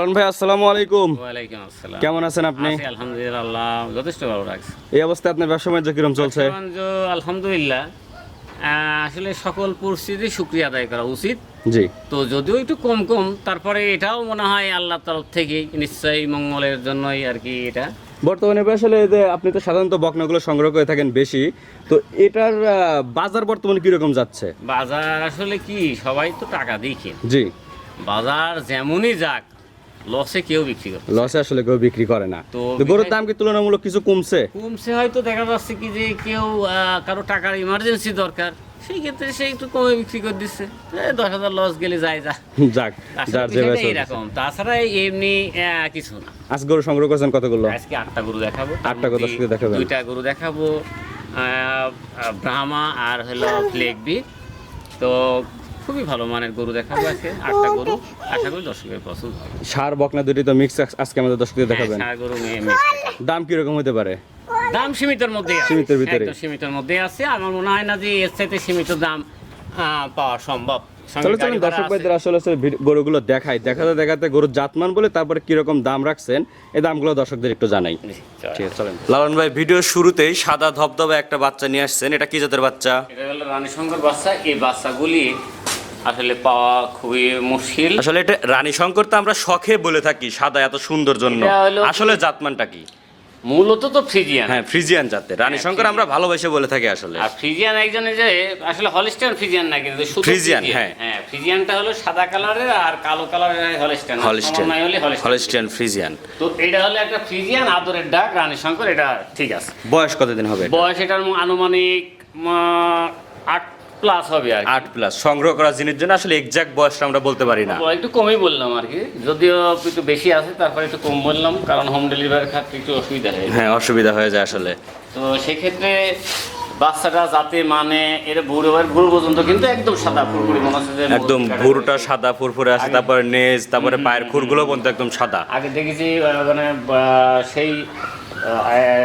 লালন ভাই আসসালামু আলাইকুম। ওয়ালাইকুম আসসালাম। কেমন আছেন আপনি? আছি আলহামদুলিল্লাহ যথেষ্ট ভালো রাখছে। এই অবস্থায় আপনার ব্যবসা বাণিজ্য কিরম চলছে? আলহামদুলিল্লাহ। আসলে সকল পরিস্থিতি শুক্রিয়া আদায় করা উচিত। জি। তো যদিও একটু কম কম তারপরে এটাও মনে হয় আল্লাহ তরফ থেকে নিশ্চয়ই মঙ্গলের জন্যই আর কি এটা। বর্তমানে আসলে যে আপনি তো সাধারণত বকনাগুলো সংগ্রহ করে থাকেন বেশি তো এটার বাজার বর্তমানে কীরকম যাচ্ছে? বাজার আসলে কি সবাই তো টাকা দেখে জি। বাজার যেমনই যাক লসে কেউ বিক্রি করে লসে আসলে কেউ বিক্রি করে না। তো গরুর দাম কি তুলনামূলক কিছু কমছে? কমছে হয়তো দেখা যাচ্ছে কি যে কেউ কারও টাকার ইমার্জেন্সি দরকার সেই ক্ষেত্রে সে একটু কমে বিক্রি করে দিচ্ছে। দশ হাজার লস গেলে যায় যা। যাক যার যে তাছাড়া এমনি কিছু না। আজ গরু সংগ্রহ করছেন কতগুলো? আজকে আটটা গরু দেখাবো। আটটা গরু আজকে দেখাবেন। দুইটা গরু দেখাবো। ব্রাহ্মা আর হলো ফ্লেগবি তো খুবই ভালো মানের গরু দেখাবো আজকে আটটা গরু। আশা করি দর্শকের পছন্দ সার বকনা দুটি তো মিক্স আজকে আমাদের দর্শকদের দেখাবেন। হ্যাঁ, ষাঁড় গরু মেয়ে mix দেখাবো। দাম কীরকম হতে পারে? দাম সীমিতের মধ্যে সীমিতের ভিতরে। সীমিতের মধ্যে আছে। আমার মনে হয় না যে এর চাইতে সীমিত দাম পাওয়া সম্ভব। চলুন দর্শক ভাইদের আসলে গরুগুলো দেখাই। দেখাতে দেখাতে গরুর জাতমান বলে তারপরে কীরকম দাম রাখছেন এই দামগুলো দর্শকদের একটু জানাই। ঠিক আছে চলেন। লালন ভাই ভিডিওর শুরুতেই সাদা ধবধবে একটা বাচ্চা নিয়ে আসছেন। এটা কি জাতের বাচ্চা? এটা হলো রানী শঙ্কর বাচ্চা। এই বাচ্চাগুলি আসলে পাওয়া খুবই মুশকিল। আসলে এটা রানী শঙ্কর তো আমরা শখে বলে থাকি সাদা এত সুন্দর জন্য। আসলে জাতমানটা কি? মূলত তো ফ্রিজিয়ান। হ্যাঁ ফ্রিজিয়ান জাতের। রানী হ্যাঁ, শঙ্কর আমরা ভালোবেসে বলে থাকি আসলে। আর ফ্রিজিয়ান একজনে যে আসলে হলিস্টান ফ্রিজিয়ান না কিন্তু শুধু ফ্রিজিয়ান, হ্যাঁ। হ্যাঁ ফ্রিজিয়ানটা হলো সাদা কালারের আর কালো কালারের সমন্বয় হলে হলিস্টিয়ান ফ্রিজিয়ান। তো এটা হলো একটা ফ্রিজিয়ান আদরের ডাক রানী শঙ্কর এটা ঠিক আছে। বয়স কতদিন হবে বয়স এটার আনুমানিক আট প্লাস হবে আর আট প্লাস সংগ্রহ করা জিনিস জন্য আসলে এক্সাক্ট বয়সটা আমরা বলতে পারি না। একটু কমই বললাম আর কি। যদিও একটু বেশি আছে তারপরে একটু কম বললাম কারণ হোম ডেলিভারির ক্ষেত্রে একটু অসুবিধা হয়ে। হ্যাঁ অসুবিধা হয়ে যায় আসলে। তো সেক্ষেত্রে বাচ্চাটা যাতে মানে এর বুড়ো এর বুড়ো পর্যন্ত কিন্তু একদম সাদা পুরোপুরি মনে হচ্ছে যে একদম ভুরুটা সাদা ফুরফুরে আছে তারপরে নেজ তারপরে পায়ের খুরগুলো পর্যন্ত একদম সাদা। আগে দেখেছি মানে সেই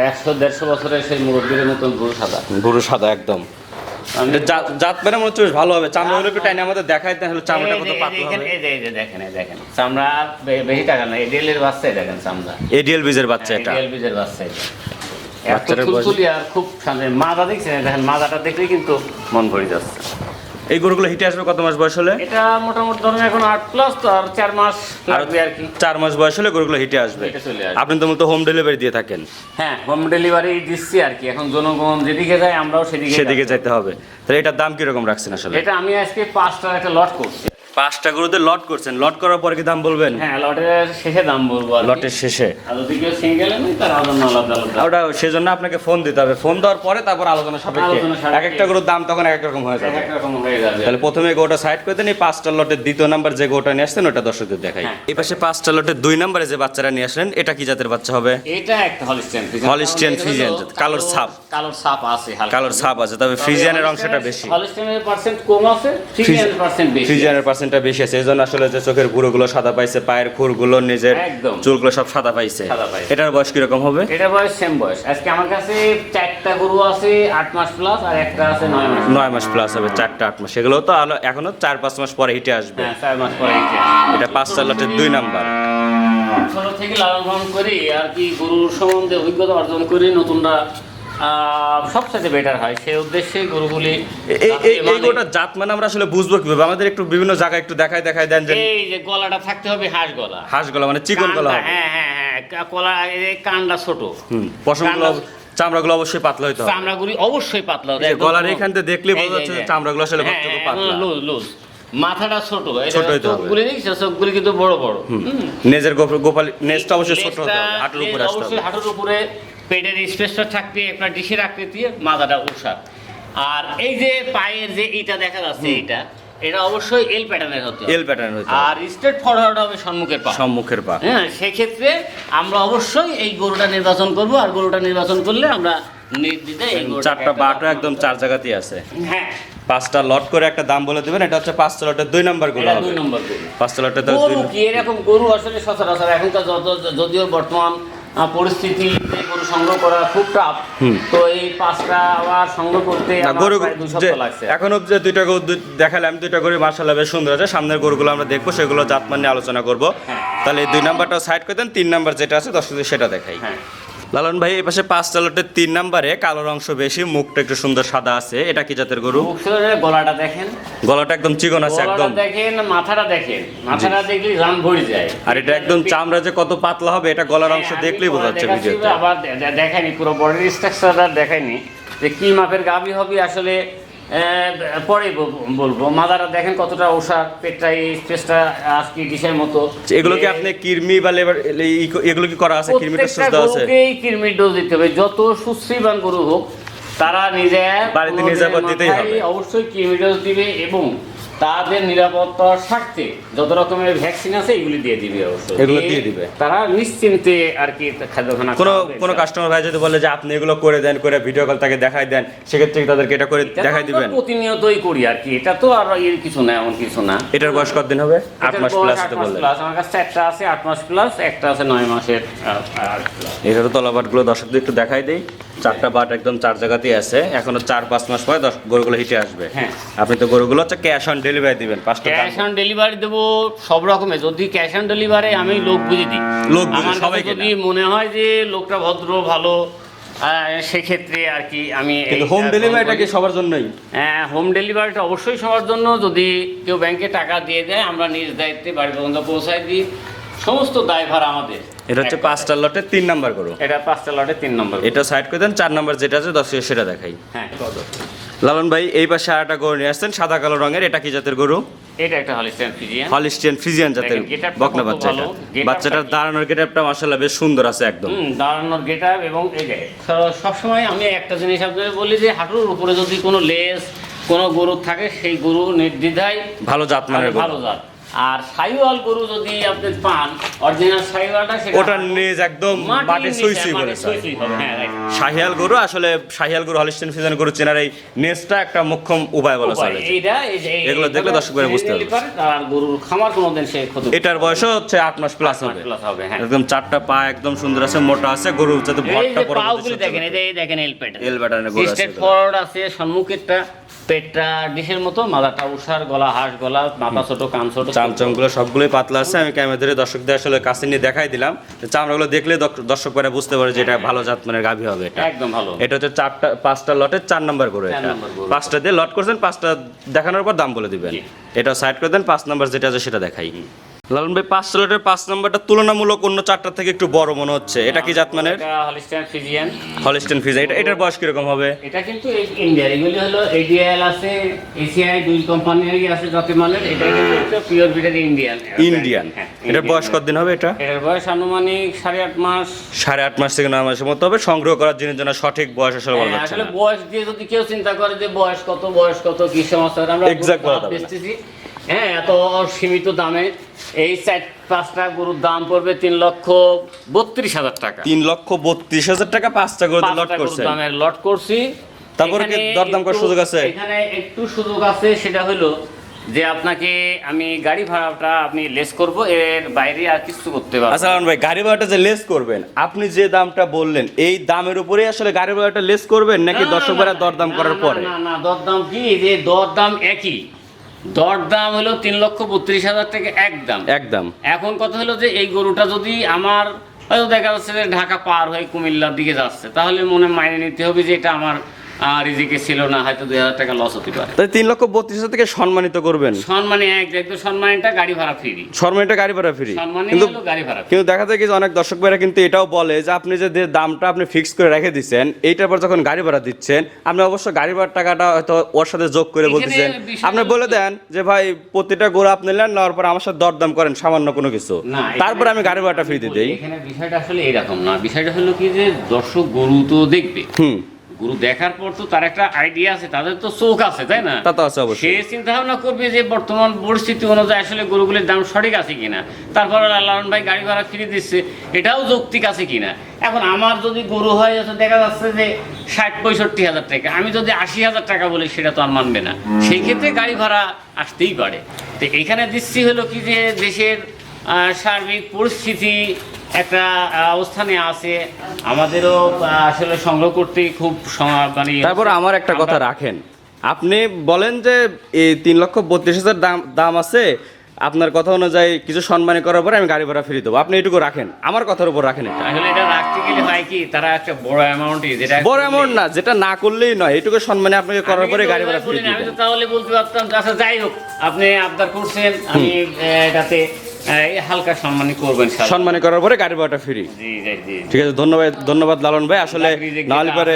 একশো দেড়শো বছরের সেই মুরব্বীর মতন বুড়ো সাদা। ভুরু সাদা একদম। জাত- জাত মনে হচ্ছে বেশ ভালো হবে। চামড়া হলে একটু টাইনে আমাদের তাহলে চামড়াটা কত পাতলা হবে। এই যে- এই যে দেখেন এই দেখেন। চামড়া বেশি টাকা না এডিএলের বাচ্চাই দেখেন চামড়া। এডিএল বীজের বাচ্চা এটা। এডিএল বীজের বাচ্চা এটা। এত বাচ্চাটার আর খুব সামনে মাজা দেখছেন দেখেন মাজাটা দেখলেই কিন্তু মন ভরে যাচ্ছে। এই গরুগুলো হিটে আসবে কত মাস বয়স হলে? এটা মোটামুটি ধরুন এখন আট প্লাস তো আর চার মাস লাগবে আর কি। চার মাস বয়স হলে গরুগুলো হিটে আসবে। আপনি তো মূলত হোম ডেলিভারি দিয়ে থাকেন। হ্যাঁ হোম ডেলিভারি দিচ্ছি আর কি। এখন জনগণ যেদিকে যায় আমরাও সেদিকে সেদিকে যেতে হবে। তাহলে এটার দাম কীরকম রাখছেন আসলে? এটা আমি আজকে পাঁচটার একটা লট করছি। পাঁচটা গরুতে লট করছেন। লট করার পরে কি দাম বলবেন? হ্যাঁ লটের শেষে দাম বলব লটের শেষে। আর যদি কেউ সিঙ্গেল তার আলাদা আলাদা আলাদা। ওটা সেজন্য আপনাকে ফোন দিতে হবে। ফোন দেওয়ার পরে তারপর আলোচনা সাপেক্ষে এক একটা গরুর দাম তখন এক এক রকম হয়ে যাবে। এক রকম হয়ে যাবে। তাহলে প্রথমে গোটা সাইড করে দেন এই পাঁচটা লটের দ্বিতীয় নাম্বার যে গোটা নিয়ে আসছেন ওটা দর্শকদের দেখাই। হ্যাঁ। এই পাশে পাঁচটা লটের দুই নম্বরে যে বাচ্চারা নিয়ে আসলেন এটা কি জাতের বাচ্চা হবে? এটা একটা হলিস্টিয়ান হলিস্টিয়ান ফ্রিজিয়ান কালোর ছাপ। কালোর ছাপ আছে হালকা। কালোর ছাপ আছে তবে ফ্রিজিয়ানের অংশটা বেশি। হলিস্টিয়ানের পার্সেন্ট কম আছে ফ্রিজিয়ানের পার্সেন্ট বেশি ফ্রিজিয়ানের পার্সেন্ট পার্সেন্টটা বেশি আছে এই জন্য আসলে যে চোখের গুঁড়োগুলো সাদা পাইছে পায়ের খুরগুলো নিজের। চুলগুলো সব সাদা পাইছে। এটার বয়স কীরকম হবে? এটা বয়স সেম বয়স। আজকে আমার কাছে চারটা গরু আছে আট মাস প্লাস আর একটা আছে নয় মাস। নয় মাস প্লাস হবে চারটা আট মাস। এগুলো তো আলো- এখনও চার পাঁচ মাস পরে হিটে আসবে। হ্যাঁ চার মাস পরে এটা এটা পাঁচ চার লটের দুই নাম্বার। ছোট থেকে লালন পালন করি আর কি গরুর সম্বন্ধে অভিজ্ঞতা অর্জন করি নতুনরা সবচেয়ে বেটার হয়। সেই উদ্দেশ্যে গরুগুলি এই- গোটা জাত মানে আমরা আসলে বুঝব কীভাবে? আমাদের একটু বিভিন্ন জায়গায় একটু দেখায় দেখায় দেন এই যে গলাটা থাকতে হবে হাঁস গলা। হাঁস গলা মানে চিকন গলা হ্যাঁ হ্যাঁ হ্যাঁ কলা কানটা ছোট। হুম পশমগুলো চামড়াগুলো অবশ্যই পাতলা হইতে হবে। চামড়াগুলি অবশ্যই পাতলা হবে, গলার এখান থেকে দেখলেই বোঝা যাচ্ছে যে। চামড়াগুলো আসলে হ্যাঁ, কতটুকু পাতলা। Loose loose. মাথাটা ছোট ছোট হইতে হবে। চোখগুলি দেখছ? চোখগুলি কিন্তু বড় বড়। হুম। নেজের গোপাল নেজটা অবশ্যই ছোট হতে হবে হাঁটুর উপরে আসতে হবে। হাঁটুর উপরে পেটের স্পেসটা থাকবে আপনার ডিশের আকৃতি মাথাটা উষা। আর এই যে পায়ের যে এটা দেখা যাচ্ছে এটা এটা অবশ্যই এল প্যাটার্নের হতে এল প্যাটার্ন হইতে আর স্ট্রেট ফরওয়ার্ড হবে সম্মুখের পা। সম্মুখের পা। হ্যাঁ সেক্ষেত্রে আমরা অবশ্যই এই গরুটা নির্বাচন করব আর গরুটা নির্বাচন করলে আমরা নির্দ্বিধায় এই চারটা বাটা একদম চার জায়গাতেই আছে। হ্যাঁ। পাঁচটা লট করে একটা দাম বলে দিবেন এটা হচ্ছে পাঁচটা লটের দুই নাম্বারগুলো দুই নম্বর গরু। পাঁচটা লটের গরু কি? এরকম গরু আসলে সচরাচর এখনকার যত যদিও বর্তমান পরিস্থিতিতে গরু সংগ্রহ করা খুব টাফ তো এই পাঁচটা আবার সংগ্রহ করতে গরু লাগছে। এখন অব্দি দুইটা গরু দেখালাম দুইটা গরু মার্শাল্লাহ বেশ সুন্দর আছে। সামনের গরুগুলো আমরা দেখব সেগুলো জাতমান নিয়ে আলোচনা করব। হ্যাঁ। তাহলে দুই নাম্বারটা সাইড করে দেন তিন নাম্বার যেটা আছে দশ সেটা দেখাই। হ্যাঁ। লালন ভাই এই পাশে পাঁচটা লটের তিন নাম্বারে কালোর অংশ বেশি মুখটা একটু সুন্দর সাদা আছে। এটা কি জাতের গরু? গলাটা দেখেন। গলাটা একদম চিকন আছে একদম। দেখেন মাথাটা দেখেন। মাথাটা দেখলে রাম ভরে যায়। আর এটা একদম চামড়া যে কত পাতলা হবে এটা গলার অংশ হ্যাঁ, দেখলেই বোঝা যাচ্ছে ভিডিওতে। আবার দেখাইনি পুরো বডির স্ট্রাকচারটা দেখাইনি। যে কি মাপের গাবি হবে আসলে পরে বলব। মাদারা দেখেন কতটা ওষার পেটটা এই স্পেসটা আজকে ডিশের মতো। এগুলো কি আপনি কিরমি বা লেবার এগুলো কি করা আছে? কিরমিটা ডোজ দেওয়া আছে? গরুকেই কৃমির ডোজ দিতে হবে। যত সুশ্রীবান গরু হোক তারা নিজে বাড়িতে নিজে করে দিতেই হবে। অবশ্যই কৃমি ডোজ দিবে এবং তাদের নিরাপত্তার স্বার্থে যত রকমের ভ্যাকসিন আছে এগুলি দিয়ে দিবে এগুলো দিয়ে দিবে। তারা নিশ্চিন্তে আর কি খাদ্যখানা কোনো কোনো কাস্টমার ভাই যদি বলে যে আপনি এগুলো করে দেন করে ভিডিও কল তাকে দেখাই দেন সেক্ষেত্রে তাদেরকে এটা করে দেখাই দিবেন? প্রতিনিয়তই করি আর কি। এটা তো আর এর কিছু না এমন কিছু না। এটার বয়স কতদিন হবে? আট মাস প্লাস তো বললেন আমার কাছে একটা আছে আট মাস প্লাস একটা আছে নয় মাসের। এটারও তলাবাটগুলো দর্শকদের একটু দেখাই দেই। চারটা বাট একদম চার জায়গাতেই আছে। এখনও চার পাঁচ মাস পরে দশ গরুগুলো হিটে আসবে। হ্যাঁ। আপনি তো গরুগুলো হচ্ছে ক্যাশ অন ডেলিভারি দিবেন পাঁচটা ক্যাশ অন ডেলিভারি দেবো সব রকমের। যদি ক্যাশ অন ডেলিভারি আমি লোক বুঝে দিই। লোক আমার কাছে সবাইকে যদি মনে হয় যে লোকটা ভদ্র ভালো সেক্ষেত্রে আর কি আমি হোম ডেলিভারিটা কি সবার জন্যই? হ্যাঁ হোম ডেলিভারিটা অবশ্যই সবার জন্য। যদি কেউ ব্যাংকে টাকা দিয়ে দেয় আমরা নিজ দায়িত্বে বাড়ি পর্যন্ত পৌঁছায় দিই। সমস্ত দায়ভার আমাদের। এটা হচ্ছে পাঁচটা লটে তিন নাম্বার গরু এটা পাঁচটা লটে তিন নম্বর এটা সাইড করে দেন চার নাম্বার যেটা আছে দশ সেটা দেখাই। হ্যাঁ লালন ভাই এই পাশে আর একটা গরু নিয়ে আসছেন সাদা কালো রঙের এটা কি জাতের গরু? এটা একটা হলিস্টিয়ান ফ্রিজিয়ান হলিস্টিয়ান ফ্রিজিয়ান জাতের বকনা বাচ্চা বাচ্চাটার দাঁড়ানোর গেটআপটা মাশাআল্লাহ বেশ সুন্দর আছে একদম। দাঁড়ানোর গেটআপ এবং এই যে সবসময় আমি একটা জিনিস আপনাকে বলি যে হাঁটুর উপরে যদি কোনো লেস কোনো গরু থাকে সেই গরু নির্দ্বিধায় ভালো জাত মানে ভালো জাত। আর সাইওয়াল গরু যদি আপনি পান অরিজিনাল সাইওয়ালটা সেটা নিজ একদম মাটি নিচে, সুই সুই মাটির বলেছে সুই সুই হবে, হ্যাঁ, গরু আসলে গরু গরু চেনার এই নেজটা একটা মুখ্যম উপায় বলা চলে। এইটা এগুলো দেখলে দর্শকেরা বুঝতে পারবে। আর গরুর খামার কোনোদিন সে ক্ষতি এটার বয়সও হচ্ছে আট মাস প্লাস হবে। হ্যাঁ। একদম চারটা পা একদম সুন্দর আছে মোটা আছে গরু যাতে ভরটা পরবর্তী দেখেন এই যে দেখেন এল প্যাটার্ন এল গরু আছে। ফরওয়ার্ড আছে সম্মুখেরটা পেটটা ডিশের মতো মাথাটা উষার গলা হাঁস গলা মাথা ছোট কান ছোট চামচমগুলো সবগুলোই পাতলা আছে। আমি ক্যামেরা ধরে দর্শকদের আসলে কাছে নিয়ে দেখাই দিলাম। চামড়াগুলো দেখলে দর্শক- দর্শকরা বুঝতে পারে যে এটা ভালো জাত মানের গাভী হবে এটা। একদম ভালো। এটা হচ্ছে চারটা পাঁচটা লটের চার নম্বর করে এটা। পাঁচটা দিয়ে লট করছেন পাঁচটা দেখানোর পর দাম বলে দিবেন। এটা সাইড করে দেন পাঁচ নম্বর যেটা আছে সেটা দেখাই। লালন ভাই পাঁচটা লটের পাঁচ নাম্বারটা তুলনামূলক অন্য চারটা থেকে একটু বড় মনে হচ্ছে। এটা কি জাত মানের? এটা হলিস্টাইন ফিজিয়ান হলিস্টেন ফিজা এটা এটার বয়স কীরকম হবে? এটা কিন্তু ইন্ডিয়ার এগুলি হলো এডিএল আছে এসিআই দুই কোম্পানিরই আছে যত মানের এটা কিন্তু পিওর বিটের ইন্ডিয়ান ইন্ডিয়ান এটার। বয়স কতদিন হবে এটা? এটার বয়স আনুমানিক সাড়ে আট মাস। সাড়ে আট মাস থেকে নয় মাসের মতো হবে। সংগ্রহ করার জিনিস জন্য সঠিক বয়স আসলে বলা হ্যাঁ, যাচ্ছে আসলে বয়স দিয়ে যদি কেউ চিন্তা করে যে বয়স কত বয়স কত কি সমস্যা আমরা গরু বলা যাবে হ্যাঁ এত সীমিত দামে এই চার পাঁচটা গরুর দাম পড়বে তিন লক্ষ বত্রিশ হাজার টাকা। তিন লক্ষ বত্রিশ হাজার টাকা পাঁচটা করে লট করছে। দামের লট করছি। তারপরে কি দরদাম করার সুযোগ আছে? এখানে একটু সুযোগ আছে সেটা হলো যে আপনাকে আমি গাড়ি ভাড়াটা আপনি লেস করব এর বাইরে আর কিছু করতে পারব আচ্ছা ভাই গাড়ি ভাড়াটা যে লেস করবেন আপনি যে দামটা বললেন এই দামের উপরেই আসলে গাড়ি ভাড়াটা লেস করবেন নাকি না, দর্শক ভাড়া দরদাম করার পরে? না না দরদাম কি? যে দরদাম একই। দরদাম হলো তিন লক্ষ বত্রিশ হাজার টাকা একদম একদম এখন কথা হলো যে এই গরুটা যদি আমার হয়তো দেখা যাচ্ছে যে ঢাকা পার হয়ে কুমিল্লার দিকে যাচ্ছে তাহলে মনে মাইনে নিতে হবে যে এটা আমার আহ, রিজিকে ছিল না হয়তো দুই হাজার টাকা লস হতে পারে। তাই তিন লক্ষ বত্রিশ হাজার থেকে সম্মানিত করবেন? সম্মানে এক একদম সম্মানটা গাড়ি ভাড়া ফ্রি সম্মানিত গাড়ি ভাড়া ফ্রি কিন্তু গাড়ি ভাড়া কিন্তু দেখা যায় কি অনেক দর্শক ভাইরা কিন্তু এটাও বলে যে আপনি যে দামটা আপনি ফিক্স করে রেখে দিচ্ছেন এইটার পর যখন গাড়ি ভাড়া দিচ্ছেন আপনি অবশ্য গাড়ি ভাড়ার টাকাটা হয়তো ওর সাথে যোগ করে বলতেছেন। আপনি বলে দেন যে ভাই প্রতিটা গরু আপনি নেন নেওয়ার পর আমার সাথে দরদাম করেন সামান্য কোনো কিছু। তারপরে আমি গাড়ি ভাড়াটা ফ্রি দিয়ে দিই। এখানে বিষয়টা আসলে এরকম না। বিষয়টা হলো কি যে দর্শক গরু তো দেখবে। হুম। গরু দেখার পর তো তার একটা আইডিয়া আছে তাদের তো চোখ আছে তাই না? তা তো আছে অবশ্যই। সে চিন্তা ভাবনা করবে যে বর্তমান পরিস্থিতি অনুযায়ী আসলে গরুগুলির দাম সঠিক আছে কিনা। তারপর লালন ভাই গাড়ি ভাড়া ফিরে দিচ্ছে এটাও যৌক্তিক আছে কিনা। এখন আমার যদি গরু হয় দেখা যাচ্ছে যে ষাট পঁয়ষট্টি হাজার টাকা। আমি যদি আশি হাজার টাকা বলি সেটা তো আর মানবে না। সেই ক্ষেত্রে গাড়ি ভাড়া আসতেই পারে। তো এখানে দৃষ্টি হলো কি যে দেশের আহ, সার্বিক পরিস্থিতি একটা অবস্থানে আছে। আমাদেরও আসলে সংগ্রহ করতে খুব মানে তারপর আমার একটা কথা রাখেন। আপনি বলেন যে এই তিন লক্ষ বত্রিশ হাজার দাম দাম আছে আপনার কথা অনুযায়ী কিছু সম্মানী করার পরে আমি গাড়ি ভাড়া ফিরে দেবো। আপনি এটুকু রাখেন। আমার কথার উপর রাখেন এটা। আসলে এটা রাখতে গেলে হয় কি তারা একটা বড় অ্যামাউন্টই যেটা বড় এমন না যেটা না করলেই নয়। এটুকু সম্মানে আপনাকে করার পরে গাড়ি ভাড়া ফিরিয়ে ফিরে বলিনি, আমি তো তাহলে বলতে পারতাম আচ্ছা যাই হোক আপনি আবদার করছেন আমি এটাতে হালকা সম্মানী করবেন। সম্মানী করার পরে গাড়ি ভাড়াটা ফ্রি জি জি জি ঠিক আছে ধন্যবাদ ধন্যবাদ লালন ভাই। আসলে নাহলে পরে।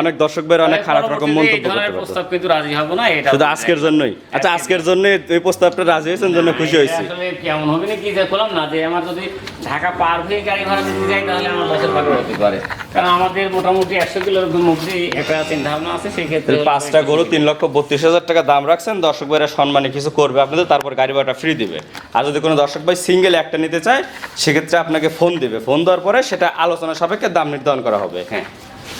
অনেক দর্শক ভাইয়ের অনেক খারাপ রকম মন্তব্য করতে প্রস্তাব কিন্তু রাজি হব না এটা শুধু আজকের জন্যই। আচ্ছা আজকের জন্য এই প্রস্তাবটা রাজি হয়েছেন জন্য খুশি হয়েছি। আসলে কেমন হবে না কি বললাম না যে আমার যদি ঢাকা পার হয়ে গাড়ি ভাড়া দিতে যাই তাহলে আমার লসের ভাগে হতে পারে। কারণ আমাদের মোটামুটি একশো কিলোর মধ্যে একটা চিন্তা ভাবনা আছে সেই ক্ষেত্রে পাঁচটা গরু তিন লক্ষ বত্রিশ হাজার টাকা দাম রাখছেন দর্শক ভাইরা সম্মানে কিছু করবে আপনাদের তারপর গাড়ি ভাড়াটা ফ্রি দিবে। আর যদি কোনো দর্শক ভাই সিঙ্গেল একটা নিতে চায় সেক্ষেত্রে আপনাকে ফোন দিবে। ফোন দেওয়ার পরে সেটা আলোচনা সাপেক্ষে দাম নির্ধারণ করা হবে। হ্যাঁ।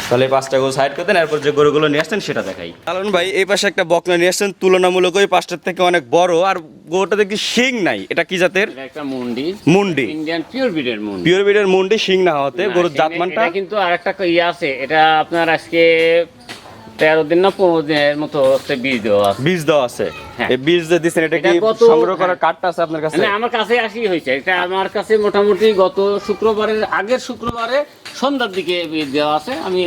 তাহলে এই পাঁচটা গরু সাইড করে দেন এরপর যে গরুগুলো নিয়ে আসছেন সেটা দেখাই। কারণ ভাই এই পাশে একটা বকনা নিয়ে আসছেন তুলনামূলক ওই পাঁচটার থেকে অনেক বড় আর গরুটা দেখি শিং নাই। এটা কি জাতের? একটা মুন্ডি। মুন্ডি। ইন্ডিয়ান পিওর ব্রিডের মুন্ডি। পিওর বিডের মুন্ডি শিং না হতে গরুর জাতমানটা কিন্তু আরেকটা ইয়ে আছে। এটা আপনার আজকে তেরো দিন না পনেরো দিনের মতো হচ্ছে বীজ দেওয়া বীজ দেওয়া আছে। এই বীজ যে দিচ্ছেন এটা কি সংগ্রহ করার হ্যাঁ। কার্ডটা আছে আপনার কাছে? আমার কাছে আসি হয়েছে। এটা আমার কাছে মোটামুটি গত শুক্রবারের আগের শুক্রবারে সন্ধ্যার দিকে দেওয়া আছে। আমি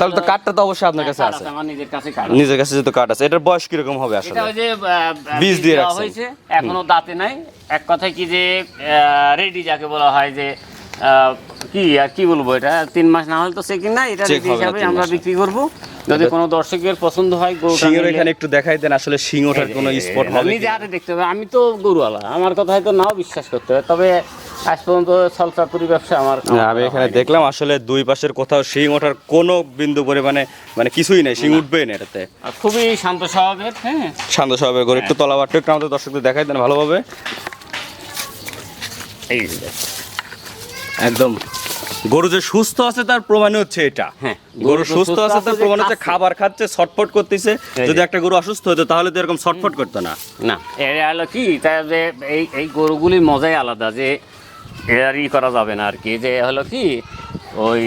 তাহলে তো কার্ডটা তো অবশ্যই আপনার কাছে হ্যাঁ, আছে। আমার নিজের কাছে কার্ড নিজের কাছে যেহেতু কার্ড আছে এটার বয়স কীরকম হবে আসলে? এটা ওই যে আহ, আহ, বীজ দিয়ে দেওয়া হয়েছে এখনও দাঁতে নাই। এক কথায় কি যে রেডি যাকে বলা হয় যে আহ, কি আর কি বলব এটা? তিন মাস না হলে তো চেকিং না এটা হিসাবে আমরা বিক্রি করব। যদি কোনো দর্শকের পছন্দ হয় গরুটা সিংহের নিলে- এখানে একটু দেখাই দেন আসলে সিং ওঠার কোনো স্পট হবে নিজে হাতে দেখতে হবে আমি তো গরুওয়ালা আমার কথা হয়তো নাও বিশ্বাস করতে হবে তবে আজ পর্যন্ত সলসাতুরি ব্যবসা আমার আমি এখানে দেখলাম আসলে দুই পাশের কোথাও শিং ওঠার কোনো বিন্দু পরিমাণে মানে কিছুই নেই শিং উঠবেই না এটাতে। আর খুবই শান্ত স্বভাবের হ্যাঁ। শান্ত স্বভাবের গরু একটু তলাবারটা একটু আমাদের দর্শকদের দেখাই দেন ভালোভাবে। এই একদম। গরু যে সুস্থ আছে তার প্রমাণ হচ্ছে এটা। হ্যাঁ, গরু সুস্থ আছে তার প্রমাণ হচ্ছে খাবার খাচ্ছে ছটফট করতেছে। যদি একটা গরু অসুস্থ হতো তাহলে তো এরকম ছটফট করতো না। না এর হলো কি? তাই যে এই এই গরুগুলির মজাই আলাদা যে এর ই করা যাবে না আর কি। যে হলো কি ওই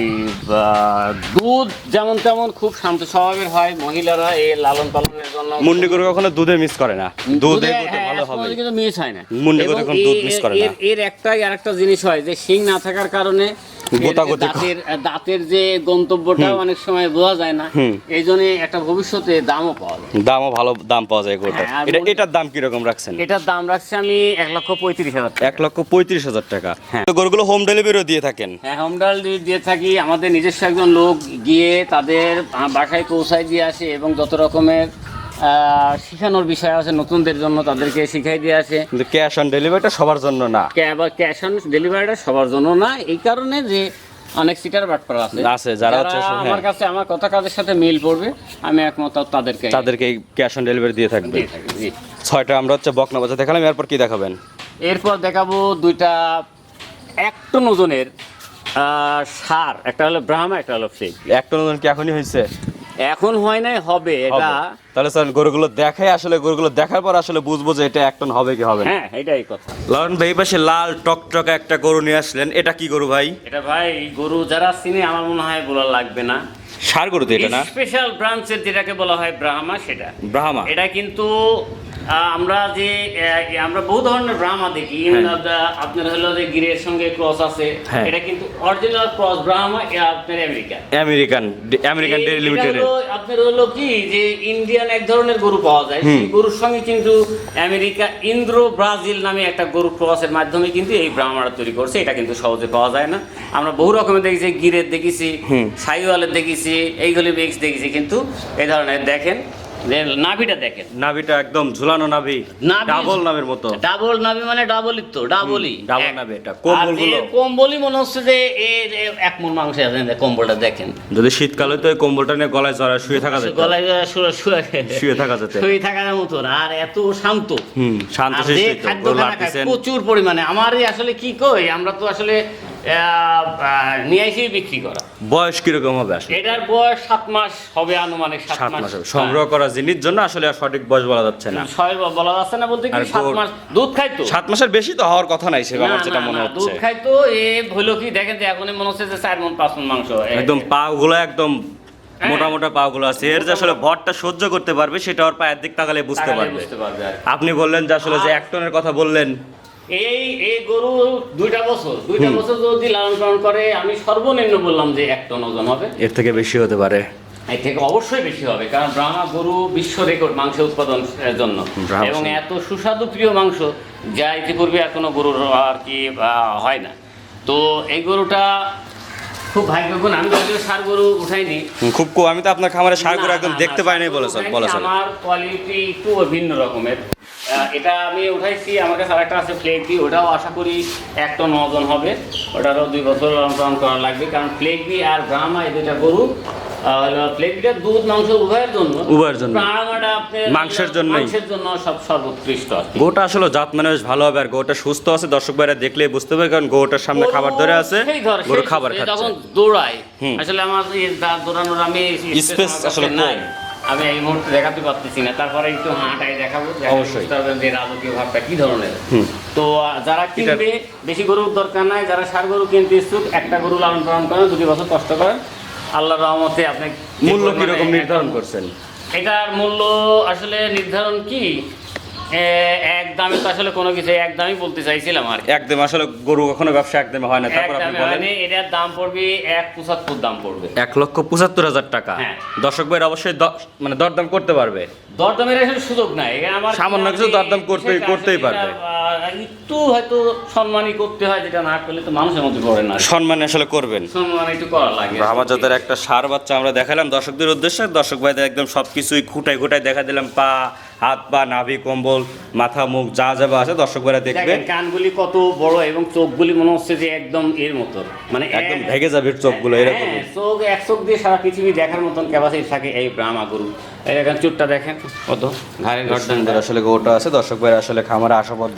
দুধ যেমন তেমন খুব শান্ত স্বভাবের হয় মহিলারা এই লালন পালনের জন্য মুন্ডি গরু কখনো দুধে মিস করে না। দুধে হ্যাঁ, ভালো হবে। কিন্তু মিস হয় না। মুন্ডি গরু এই- দুধ miss করে না। এর- একটাই আরেকটা জিনিস হয় যে শিং না থাকার কারণে দাঁতের দাঁতের যে গন্তব্যটা অনেক সময় বোঝা যায় না এই জন্য একটা ভবিষ্যতে দামও পাওয়া যায়। দামও ভালো দাম পাওয়া যায় গরুটা হ্যাঁ, এটা এটার দাম কীরকম রাখছেন? এটার দাম রাখছি আমি এক লক্ষ পঁয়ত্রিশ হাজার টাকা। এক লক্ষ পঁয়ত্রিশ হাজার টাকা। হ্যাঁ। গরুগুলো হোম ডেলিভারিও দিয়ে থাকেন? হ্যাঁ হোম ডেলিভারি দিয়ে থাকি আমাদের নিজস্ব একজন লোক গিয়ে তাদের বাসায় পৌঁছায় দিয়ে আসে এবং যত রকমের শেখানোর বিষয় আছে নতুনদের জন্য তাদেরকে শিখাই দিয়ে আসে। কিন্তু ক্যাশ অন ডেলিভারিটা সবার জন্য না। ক্যাশ অন ডেলিভারিটা সবার জন্য না এই কারণে যে অনেক সিটার বাটপার আছে। আছে, যারা হচ্ছে হ্যাঁ। আমার কাছে আমার কথা কাজের সাথে মিল পড়বে আমি একমত তাদেরকে। তাদেরকে ক্যাশ অন ডেলিভারি দিয়ে থাকবে। ছয়টা আমরা হচ্ছে বকনা বাজার দেখালাম এরপর কি দেখাবেন? এরপর দেখাবো দুইটা এক টন ওজনের সার। একটা হলো ব্রাহ্মা একটা হলো ফ্লিক একটা কি এখনই হয়েছে? এখন হয় নাই হবে। এটা তাহলে স্যার গরুগুলো দেখাই আসলে গরুগুলো দেখার পর আসলে বুঝব যে এটা এক টন হবে কি হবে না। হ্যাঁ এটাই কথা। লালন ভাই পাশে লাল টকটকে একটা গরু নিয়ে আসলেন। এটা কি গরু ভাই? এটা ভাই গরু যারা চিনে আমার মনে হয় বলা লাগবে না। সার গরু তো এটা না? স্পেশাল ব্রাঞ্চের যেটাকে বলা হয় ব্রাহ্মা সেটা। ব্রাহ্মা। এটা কিন্তু আমরা যে আমরা বহু ধরনের ব্রাহ্মা দেখি। হ্যাঁ। আপনার হলো যে গিরের সঙ্গে ক্রস আছে। হ্যাঁ। এটা কিন্তু অরিজিনাল ক্রস ব্রাহ্মা এ আপনার আমেরিকা আমেরিকান আমেরিকান ডেরি এটা হলো আপনার হলো কি যে ইন্ডিয়ান এক ধরনের গরু পাওয়া যায়। সেই গরুর সঙ্গে কিন্তু আমেরিকা ইন্দ্র ব্রাজিল নামে একটা গরু ক্রসের মাধ্যমে কিন্তু এই ব্রাহ্মণরা তৈরি করছে। এটা কিন্তু সহজে পাওয়া যায় না। আমরা বহু রকমের দেখেছি গিরের দেখেছি। সাইওয়ালের দেখেছি এইগুলি মিক্স দেখেছি কিন্তু এই ধরনের দেখেন। নাভিটা দেখেন। নাভিটা একদম ঝুলানো নাভি ডাবল নাভের মতো। ডাবল নাভি মানে ডাবলই তো ডাবলই। double নাভি এটা। কম্বলগুলো? কম্বলই মনে হচ্ছে যে এর এক মন মাংস আছে কম্বলটা দেখেন। যদি শীতকালে তো এই কম্বলটা নিয়ে গলায় জড়া শুয়ে থাকা যেত। গলায় শুয়ে শুয়ে শুয়ে থাকা যেত। শুয়ে থাকার মতন আর এত শান্ত। হুম শান্ত। প্রচুর পরিমাণে। আমার আসলে কি কই আমরা তো আসলে নিয়ে এসে বিক্রি করা। বয়স কীরকম হবে আসলে? এটার বয়স সাত মাস হবে আনুমানিক সাত মাস সংগ্রহ করা জিনিস জন্য আসলে আর সঠিক বয়স বলা যাচ্ছে না। ছয় বলা যাচ্ছে না বলতে কি সাত মাস দুধ সাত মাসের বেশি তো হওয়ার কথা নাই আমার যেটা মনে হচ্ছে। দুধ এ হলো কি দেখেন যে এখনই মনে হচ্ছে যে চার মন পাঁচ মন মাংস। একদম পা গুলো একদম হ্যাঁ। মোটা মোটা পা গুলো আছে। এর যে আসলে ভরটা সহ্য করতে পারবে সেটা ওর পায়ের দিক তাকালে বুঝতে পারবে। বুঝতে পারবে আপনি বললেন যে আসলে যে এক টনের কথা বললেন এই এই গরু দুইটা বছর দুইটা বছর যদি লালন পালন করে আমি সর্বনিম্ন বললাম যে এক টন ওজন হবে। এর থেকে বেশি হতে পারে। এর থেকে অবশ্যই বেশি হবে কারণ ব্রাহ্মা গরু বিশ্ব রেকর্ড মাংস জন্য। এবং এত সুস্বাদু প্রিয় মাংস যা ইতিপূর্বে এখনও গরুর আর কি হয় না। তো এই গরুটা খুব ভাগ্যগুণ আমি যদিও সার গরু উঠাইনি। খুব আমি তো আপনার খামারে সারগুলো না, একদম দেখতে না, পাই নাই সার বলে গরু স্যার উঠাইনি, বলে স্যার আমার কোয়ালিটি একটু ভিন্ন রকমের। এটা আমি উঠাইছি আমার কাছে আরেকটা আছে ফ্লেগবি ওটাও আশা করি এক টন ওজন হবে ওটারও দুই বছর লালন করা লাগবে কারণ ফ্লেগবি আর ব্রাহ্মা এই দুইটা গরু ফ্লেগবিটা দুধ মাংস উভয়ের জন্য উভয়ের জন্য। ব্রাহ্মাটা মাংসের জন্যই। মাংসের জন্য সব সর্বোৎকৃষ্ট গোটা আসলে জাত মানে বেশ ভালো হবে আর গোটা সুস্থ আছে দর্শক ভাইরা দেখলে বুঝতে পারবে কারণ গোটার সামনে খাবার ধরে আছে গরু খাবার খাচ্ছে যখন দৌড়ায় আসলে আমার দৌড়ানোর আমি কাছে আসলে নাই। আমি এই মুহূর্তে দেখাতে পারতেছি না। তারপরে একটু হাঁটাই দেখাবো অবশ্যই। যে রাজকীয় ভাবটা কি ধরনের। তো যারা কিনবে বেশি গরুর দরকার নাই। যারা সার গরু কিনতে ইচ্ছুক একটা গরু লালন পালন করেন দুটি বছর কষ্ট করেন আল্লাহ রহমতে আপনি মূল্য কীরকম নির্ধারণ করছেন? এটার মূল্য আসলে নির্ধারণ কি? এ, এক দামে তো আসলে কোনো কিছু এক দামই বলতে চাইছিলাম আর একদম আসলে গরু কখনো ব্যবসা একদমই হয় না তারপর আপনি বলেন। এটার দাম পড়বে এক পঁচাত্তর দাম পড়বে। এক লক্ষ পঁচাত্তর হাজার টাকা। হ্যাঁ। দর্শক ভাইরা অবশ্যই মানে দরদাম করতে পারবে। দরদামের আসলে সুযোগ নাই আমার সামান্য কিছু দরদাম করতেই- করতেই পারবে। একটু হয়তো সম্মানই করতে হয় যেটা না করলে তো মানুষের মধ্যে না। সম্মান আসলে করবেন। সম্মান একটু করা লাগে। একটা সার বাচ্চা আমরা দেখালাম। দর্শকদের উদ্দেশ্যে দর্শক ভাইদের একদম সব কিছুই খুঁটাই খুঁটাই দেখা দিলাম। পা হাত পা নাভি কম্বল মাথা মুখ যা যাবা আছে দর্শক ভাইরা দেখবে। কানগুলি কত বড় এবং চোখগুলি মনে হচ্ছে যে একদম এর মতো। মানে একদম এক- ভেঙে যাবে চোখগুলো এরকম। হ্যাঁ, চোখ এক চোখ দিয়ে সারা পৃথিবী দেখার মতন ক্যাপাসিটি থাকে এই ব্রাহ্মা গরু। এই দেখেন চুটটা দেখেন কত ঘর সুন্দর আসলে গোটা আছে দর্শক ভাইরা আসলে খামারে আসার পর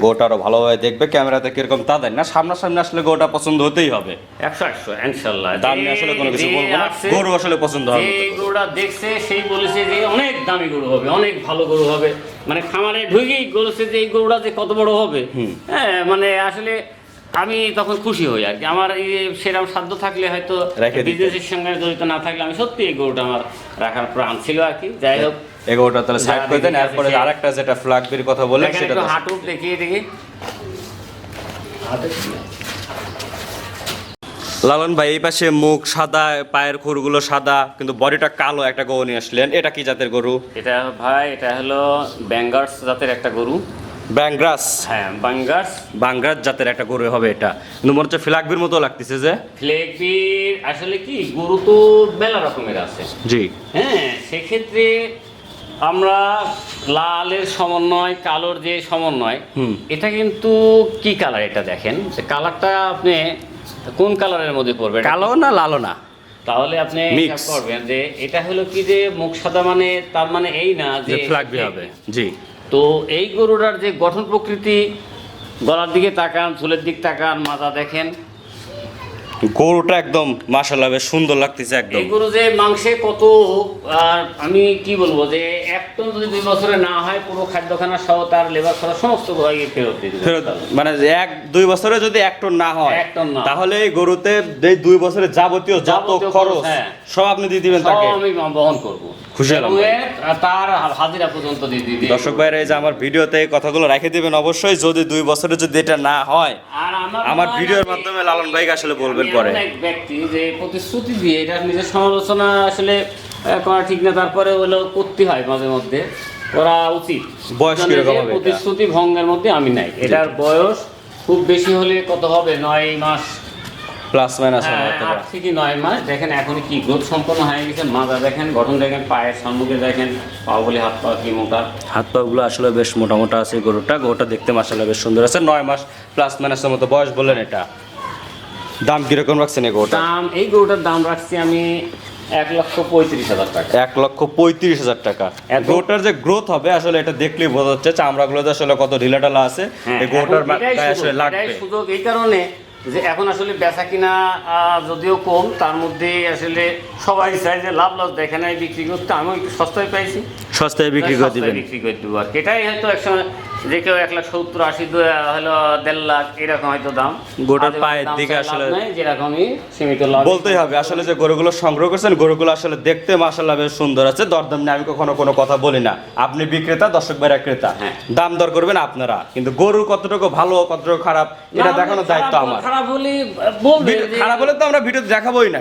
গোটা আরও ভালোভাবে দেখবে ক্যামেরাতে কীরকম তা দেয় না সামনাসামনি আসলে গোটা পছন্দ হতেই হবে। একশো একশো ইনশাল্লাহ। দাম নিয়ে আসলে কোনো কিছু বলব না গরু আসলে পছন্দ হবে গরুটা দেখছে সেই বলেছে যে অনেক দামি গরু হবে অনেক ভালো গরু হবে। মানে খামারে ঢুকেই বলেছে যে এই গরুটা যে কত বড় হবে হ্যাঁ মানে আসলে আমি তখন খুশি হই আর কি। আমার এই সেরকম সাধ্য থাকলে হয়তো বিজনেসের সঙ্গে জড়িত না থাকলে আমি সত্যি এই গরুটা আমার রাখার প্রাণ ছিল আর কি। যাই হোক এই গোটা তাহলে সাইড করে দেন এরপরে আরেকটা যেটা ফ্ল্যাগবির কথা দেখেন সেটা দর্শক- দেখিয়ে দেখি লালন ভাই এই পাশে মুখ সাদা পায়ের খুরগুলো সাদা কিন্তু বডিটা কালো একটা গরু নিয়ে আসলেন। এটা কি জাতের গরু? এটা ভাই এটা হলো ব্যাঙ্গার্স জাতের একটা গরু। ব্যাংগ্রাস হ্যাঁ বাঙ্গার্স বাংরাজ জাতের একটা গরু হবে এটা। কিন্তু মনে হচ্ছে ফ্ল্যাগবির মতো লাগতেছে যে। ফ্লেগবির আসলে কি গরু তো মেলা রকমের আছে। জি। হ্যাঁ সেক্ষেত্রে আমরা লালের সমন্বয় কালোর যে সমন্বয় এটা কিন্তু কি কালার এটা দেখেন? কালারটা আপনি কোন কালারের মধ্যে পড়বে কালো না লালো না? তাহলে আপনি. করবেন যে এটা হলো কি যে মুখ সাদা মানে তার মানে এই না যে যে ফ্ল্যাগবি হবে। জি। তো এই গরুটার যে গঠন প্রকৃতি গলার দিকে তাকান চুলের দিক তাকান মাথা দেখেন গরুটা একদম মাশাল্লাহ বেশ সুন্দর লাগতেছে একদম এই গরু যে মাংসে কত আর আমি কি বলব যে এক টন যদি দুই বছরে না হয় পুরো খাদ্যখানা সহ তার লেবার খরচ সমস্ত ফেরত দিতে ফেরত মানে এক দুই বছরে যদি এক টন না হয় এক টন না। তাহলে এই গরুতে দুই বছরে যাবতীয় যত খরচ খরচ, হ্যাঁ। সব আপনি দিয়ে দিবেন তাকে আমি বহন করব খুশি হলাম তার হাজিরা পর্যন্ত দর্শক ভাইরা এই যে আমার ভিডিওতে কথাগুলো রেখে দিবেন অবশ্যই যদি দুই বছরে যদি এটা না হয় আমার মনে ভিডিওর মাধ্যমে লালন ভাইকে আসলে বলবেন পরে। ব্যক্তি যে প্রতিশ্রুতি দিয়ে এটা নিজের সমালোচনা আসলে করা ঠিক না তারপরে হলো করতে হয় মাঝে মধ্যে করা উচিত। বয়স এটা? প্রতিশ্রুতি ভঙ্গের মধ্যে আমি নাই। এটার বয়স খুব বেশি হলে কত হবে? নয় মাস প্লাস মাইনাস হ্যাঁ, আট থেকে নয়। মাস দেখেন এখন কি গ্রোথ সম্পন্ন হয়ে গেছে মাজা দেখেন গঠন দেখেন পায়ের সম্মুখে দেখেন পাগুলি হাত পা কি মোটা। হাত পা গুলো আসলে বেশ মোটা মোটা আছে গরুটা গরুটা দেখতে মাসাল্লাহ বেশ সুন্দর আছে। নয় মাস প্লাস মাইনাসের মতো বয়স বললেন এটা। দাম কীরকম রাখছেন এই গরুটা দাম এই গরুটার দাম রাখছি আমি এক লক্ষ পঁয়ত্রিশ হাজার টাকা। এক লক্ষ পঁয়ত্রিশ হাজার টাকা। গরুটার যে গ্রোথ হবে আসলে এটা দেখলেই বোঝা যাচ্ছে চামড়াগুলোতে আসলে কত ঢিলাঢালা আছে। হ্যাঁ, এই সুযোগ, আসলে লাগবে। সুযোগ। এই কারণে যে এখন আসলে বেচা কিনা যদিও কম তার মধ্যে আসলে সবাই চায় যে লাভ লস দেখে নাই বিক্রি করতে। আমি একটু সস্তায় পাইছি। সস্তায় বিক্রি করে দিবেন। বিক্রি করে দেবো। আর এটাই হয়তো একসময় যে কেউ এক লাখ সত্তর আশি হলো দেড় লাখ এরকম হয়তো দাম। গোটার পায়ের দিকে আসলে- যেরকমই সীমিত লাভ বলতেই হবে আসলে যে গরুগুলো সংগ্রহ করছেন গরুগুলো আসলে দেখতে মাসাল্লাহ বেশ সুন্দর আছে দরদাম নিয়ে আমি কখনো কোনো কথা বলি না। আপনি বিক্রেতা দর্শক ভাইরা ক্রেতা। হ্যাঁ। দাম দর করবেন আপনারা। কিন্তু গরুর কতটুকু ভালো কতটুকু খারাপ এটা দেখানোর দায়িত্ব আমার। খারাপ হলে বলবে খারাপ হলে তো আমরা ভিডিও দেখাবোই না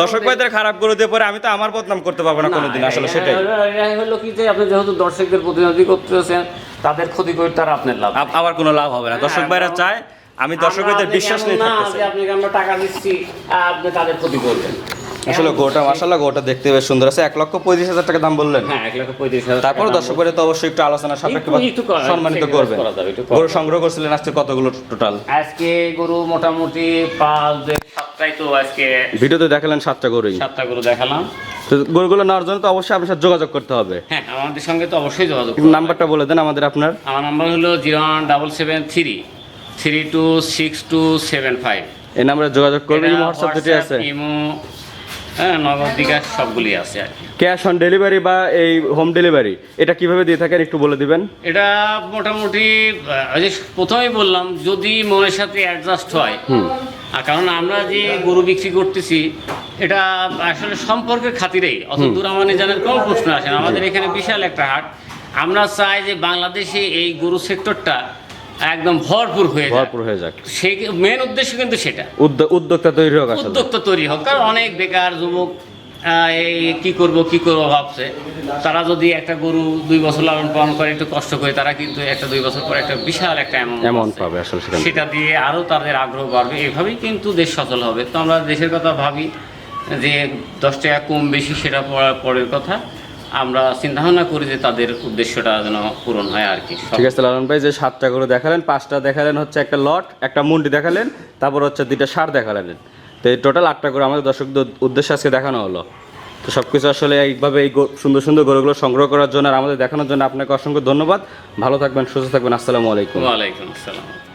দর্শক ভাইদের খারাপ করে দিয়ে পরে আমি তো আমার বদনাম করতে পারব না কোনোদিন আসলে সেটাই। হলো কি যে আপনি যেহেতু দর্শকদের প্রতিনিধি করতেছেন তাদের ক্ষতি করে তারা আপনার লাভ। আবার আমার কোনো লাভ হবে না। দর্শক ভাইরা চায় আমি দর্শক ভাইদের বিশ্বাস নেই নিয়ে আপনাকে আমরা টাকা দিচ্ছি আপনি তাদের ক্ষতি করবেন। আসলে গোটা মাসাল্লাহ গোটা দেখতে বেশ সুন্দর আছে। এক লক্ষ পঁয়ত্রিশ হাজার টাকা দাম বললেন। হ্যাঁ এক লক্ষ পঁয়ত্রিশ হাজার তারপর টাকা দর্শক ভাইরা তো অবশ্যই একটু আলোচনা সাপেক্ষে সম্মানিত করবেন। গরু। সংগ্রহ করছিলেন আজকে কতগুলো টোটাল আজকে গরু মোটামুটি পাঁচ সাতটাই তো আজকে ভিডিওতে দেখালেন সাতটা গরুই। সাতটা গরু দেখালাম। তো গরুগুলো নেওয়ার জন্য তো অবশ্যই আপনার সাথে যোগাযোগ করতে হবে। হ্যাঁ আমাদের সঙ্গে তো অবশ্যই যোগাযোগ নাম্বারটা বলে দেন আমাদের আপনার। আমার নাম্বার হলো zero one double seven three three two six two seven five. এই নাম্বারে যোগাযোগ করবেন হোয়াটসঅ্যাপ দুটি আছে। ইমো হ্যাঁ নগদ বিকাশ সবগুলি আছে আর কি। ক্যাশ অন ডেলিভারি বা এই হোম ডেলিভারি এটা কীভাবে দিয়ে থাকেন একটু বলে দিবেন? এটা মোটামুটি প্রথমেই বললাম যদি মনের সাথে অ্যাডজাস্ট হয় আর কারণ আমরা যে গরু বিক্রি করতেছি এটা আসলে সম্পর্কের খাতিরেই অত দূর আমাদের জানার কোনো প্রশ্ন আসে না। আমাদের এখানে বিশাল একটা হাট। আমরা চাই যে বাংলাদেশে এই গরু সেক্টরটা একদম ভরপুর হয়ে ভরপুর হয়ে যাক। সেই মেন উদ্দেশ্য কিন্তু সেটা। উদ্যোক্তা তৈরি হোক উদ্যোক্তা তৈরি হোক কারণ অনেক বেকার যুবক এই কি করব কি করব ভাবছে। তারা যদি একটা গরু দুই বছর লালন পালন করে একটু কষ্ট করে তারা কিন্তু একটা দুই বছর পরে একটা বিশাল একটা অ্যামাউন্ট পাবে আসলে সেটা দিয়ে আরও তাদের আগ্রহ বাড়বে। এভাবেই কিন্তু দেশ সচল হবে। তো আমরা দেশের কথা ভাবি যে দশ টাকা কম বেশি সেটা পড়ার পরের কথা। আমরা চিন্তাভাবনা করি যে তাদের উদ্দেশ্যটা যেন পূরণ হয় আর কি। ঠিক আছে লালন ভাই যে সাতটা করে দেখালেন পাঁচটা দেখালেন হচ্ছে একটা লট একটা মুন্ডি দেখালেন তারপর হচ্ছে দুইটা সার দেখালেন। তো এই টোটাল আটটা করে আমাদের দর্শকদের উদ্দেশ্যে আজকে দেখানো হলো। তো সব কিছু আসলে এইভাবে এই সুন্দর সুন্দর গরুগুলো সংগ্রহ করার জন্য আর আমাদের দেখানোর জন্য আপনাকে অসংখ্য ধন্যবাদ। ভালো থাকবেন সুস্থ থাকবেন আসসালামু আলাইকুম। ওয়ালাইকুম আসসালাম।